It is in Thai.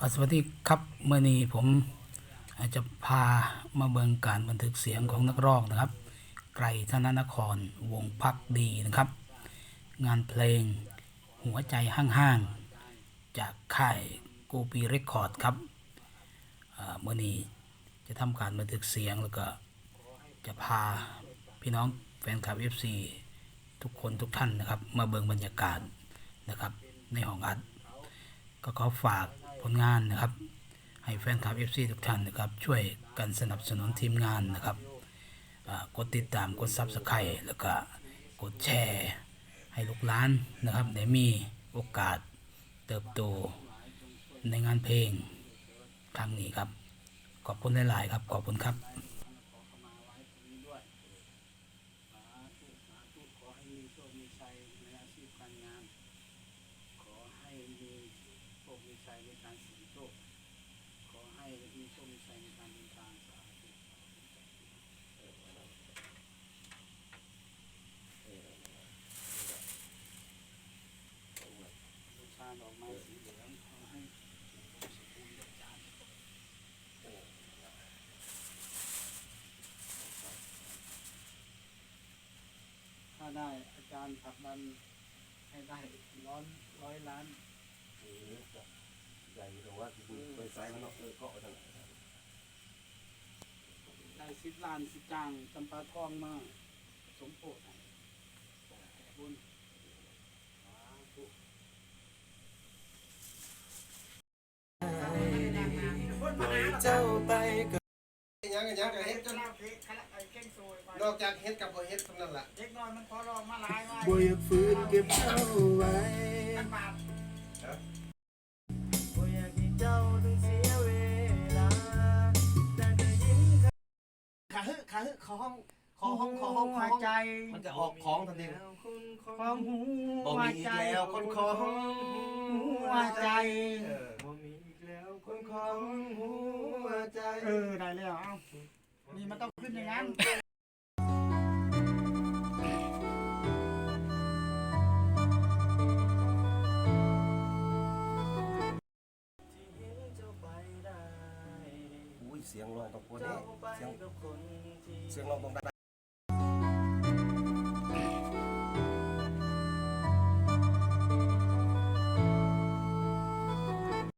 อ่าสวัสดีครับเมื่อนี้ผมอาจจะพามาเบิงการบันทึกเสียงของนักร้องนะครับ ไกรธนนครวงพักดีนะครับ งานเพลงหัวใจห้างๆ จากค่ายกูปีเรคคอร์ดครับเมื่อนี้จะทำการบันทึกเสียงแล้วก็จะพาพี่น้องแฟนคลับ FC ทุกคนทุกท่านนะครับ มาเบิงบรรยากาศนะครับในห้องอัด ก็ขอฝาก ลงานนะครับ ให้แฟนคลับ FC ทุกท่านนะครับ ช่วยกันสนับสนุนทีมงานนะครับกดติดตามกดซับสไครต์แล้วก็กดแชร์ ให้ลูกหลานนะครับได้มีโอกาสเติบโตในงานเพลงครั้งนี้ครับ ขอบคุณหลาย ๆ ครับ ขอบคุณครับ ขอให้มีโชคมีชัยในการเสี่ยงโชค ขอให้มีโชคมีชัยในการเดินทางสาธุบูชา ดอกไม้สีเหลืองขอให้สมบูรณ์แบบจานถ้าได้อาจารย์ผลักดันให้ได้ร้อนร้อยล้านเออใหญ่แต่ว่าไปซ้ายมันเออก็นั่นแหละได้สิบล้านสิบจางจำปาทองมาสมโภชให้บุญ เจ้าไปกับยังกันยังกับเฮ็ดจนนอกจากเฮ็ดกับบ่เฮ็ดเท่านั้นล่ะเด็กน้อยมันขอร้องมาหลายว่าบ่อยากฝืนเก็บเจ้าไว้บาทบ่อยากให้เจ้าต้องเสียเวลาแต่ได้ยินขาฮึขาฮึขอห้องขอห้องขอห้องขอหัวห้องใจ มันจะออกของทันทีของหูบ่มีอีกแล้วคนของหัวใจเออบ่มีอีกแล้วคนของหัว ใจ เออได้แล้วเอ้านี่มันต้องขึ้นอย่างนั้นอุ้ยเสียงร้องต้องปวดเด้เสียงเสียงร้องต้อง